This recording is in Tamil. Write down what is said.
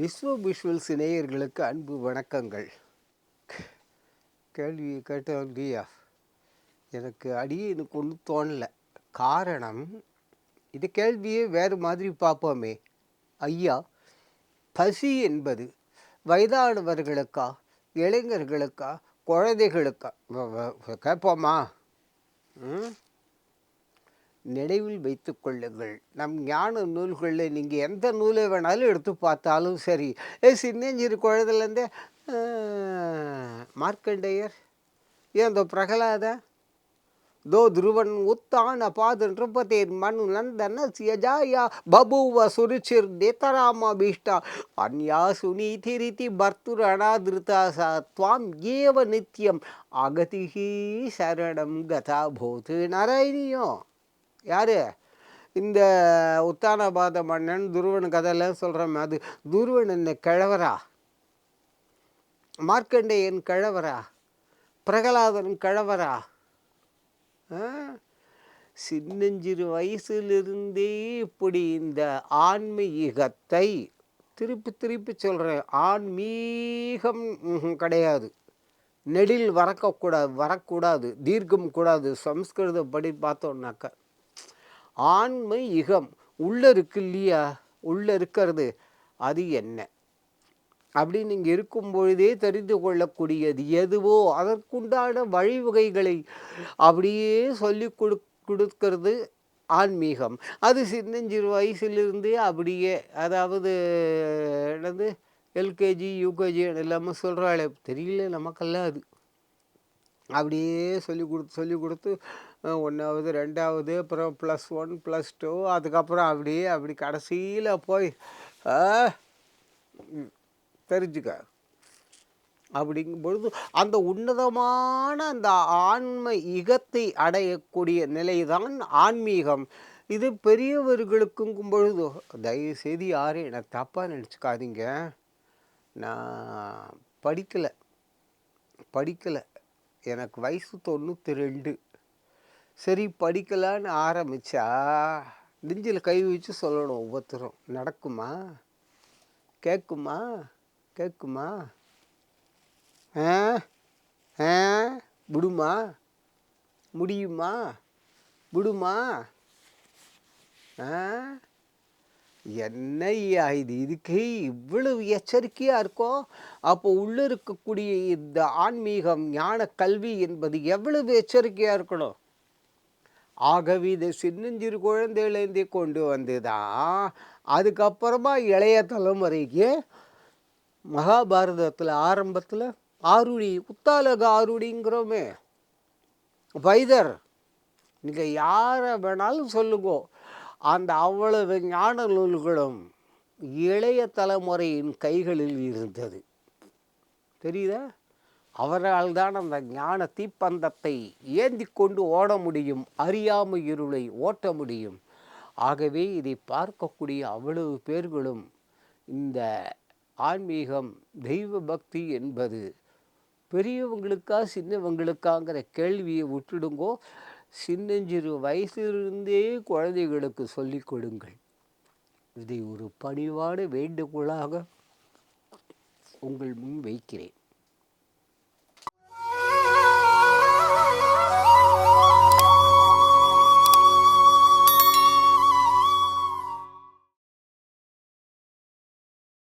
விஸ்வ விஷுவல் சிநேயர்களுக்கு அன்பு வணக்கங்கள். கேள்வி கேட்டவன் இல்லையா எனக்கு அடியே எனக்கு ஒன்றும் தோணலை. காரணம் இது கேள்வியே வேறு மாதிரி பார்ப்போமே. ஐயா பசி என்பது வயதானவர்களுக்கா இளைஞர்களுக்கா குழந்தைகளுக்கா? வ- கேட்போமா ம்? நினைவில் வைத்து கொள்ளுங்கள். நம் ஞான நூல்களில் நீங்கள் எந்த நூலை வேணாலும் எடுத்து பார்த்தாலும் சரி. ஏ சின்னஞ்சிறு குழந்தைலேருந்தே மார்க்கண்டேயர் ஏன் இந்த பிரகலாத தோ துருவன் உத்தான அபாது நிருபதேர் மனு நந்தன சியஜாயா பபுவ சுருச்சிர் நேதராமபீஷ்டா அந்யா சுனீதிரிதி பர்த்துர் அனாதிருதா சா துவாம் ஏவ நித்யம் அகதிஹி சரணம் கதா போது நாராயணியோ. யார்? இந்த உத்தானபாத மன்னன் துருவன் கதையெல்லாம் சொல்கிறோமே அது துருவன் என்ன கிழவரா? மார்க்கண்டேயன் கிழவரா? பிரகலாதன் கிழவரா? ஆ? சின்னஞ்சிறு வயசுலிருந்தே இப்படி இந்த ஆன்மீகத்தை திருப்பி திருப்பி சொல்கிறேன் ஆன்மீகம் கிடையாது. நெடில் வரக்கக்கூடாது வரக்கூடாது தீர்க்கம் கூடாது சம்ஸ்கிருதப்படி பார்த்தோன்னாக்கா ஆண்மை இகம். உள்ளே இருக்கு இல்லையா? உள்ளே இருக்கிறது. அது என்ன? அப்படின்னு இங்கே இருக்கும் பொழுதே தெரிந்து கொள்ளக்கூடியது எதுவோ அதற்குண்டான வழிவகைகளை அப்படியே சொல்லி கொடு கொடுக்கறது ஆன்மீகம். அது சின்னஞ்சிறு வயசுலேருந்தே அப்படியே அதாவது என்னது எல்கேஜி யூகேஜி எல்லாமே சொல்கிறாளே தெரியல நமக்கெல்லாம் அது. அப்படியே சொல்லி கொடுத்து சொல்லி கொடுத்து ஒன்றாவது ரெண்டாவது அப்புறம் ப்ளஸ் ஒன் ப்ளஸ் டூ அதுக்கப்புறம் அப்படியே அப்படி கடைசியில் போய் தெரிஞ்சுக்க. அப்படிங்கும் பொழுது அந்த உன்னதமான அந்த ஆன்ம இகத்தை அடையக்கூடிய நிலைதான் ஆன்மீகம். இது பெரியவர்களுக்குங்கும் பொழுது தயவுசெய்து யாரும் என்னை தப்பாக நினச்சிக்காதீங்க. நான் படிக்கலை. படிக்கலை. எனக்கு வயசு தொண்ணூற்றி ரெண்டு சரி படிக்கலான்னு ஆரம்பித்தா நெஞ்சில் கை வச்சு சொல்லணும் ஒவ்வொருத்தரும். நடக்குமா? கேட்குமா கேட்குமா ஆ? ஆ? விடுமா? முடியுமா? விடுமா? ஆ? என்னையா இது இதுக்கு இவ்வளவு எச்சரிக்கையாக இருக்கோ? அப்போ உள்ளே இருக்கக்கூடிய இந்த ஆன்மீகம் ஞான கல்வி என்பது எவ்வளவு எச்சரிக்கையாக இருக்கணும்? ஆகவே இதை சின்னஞ்சிறு குழந்தையிலேருந்தே கொண்டு வந்து தான் அதுக்கப்புறமா இளைய தலைமுறைக்கு மகாபாரதத்தில் ஆரம்பத்தில் ஆருடி உத்தாலக ஆருடிங்கிறோமே. வைதர் நீங்கள் யாரை வேணாலும் சொல்லுங்க. அந்த அவ்வளவு ஞான நூல்களும் இளைய தலைமுறையின் கைகளில் இருந்தது. தெரியுதா? அவரால் தான் அந்த ஞான தீப்பந்தத்தை ஏந்தி கொண்டு ஓட முடியும் அறியாமை இருளை ஓட்ட முடியும். ஆகவே இதை பார்க்கக்கூடிய அவ்வளவு பேர்களும் இந்த ஆன்மீகம் தெய்வ பக்தி என்பது பெரியவங்களுக்கா சின்னவங்களுக்காங்கிற கேள்வியை விட்டுடுங்கோ. சின்னஞ்சிறு வயசிலிருந்தே குழந்தைகளுக்கு சொல்லிக் கொடுங்கள். இதை ஒரு பணிவான வேண்டுகோளாக உங்கள் முன் வைக்கிறேன்.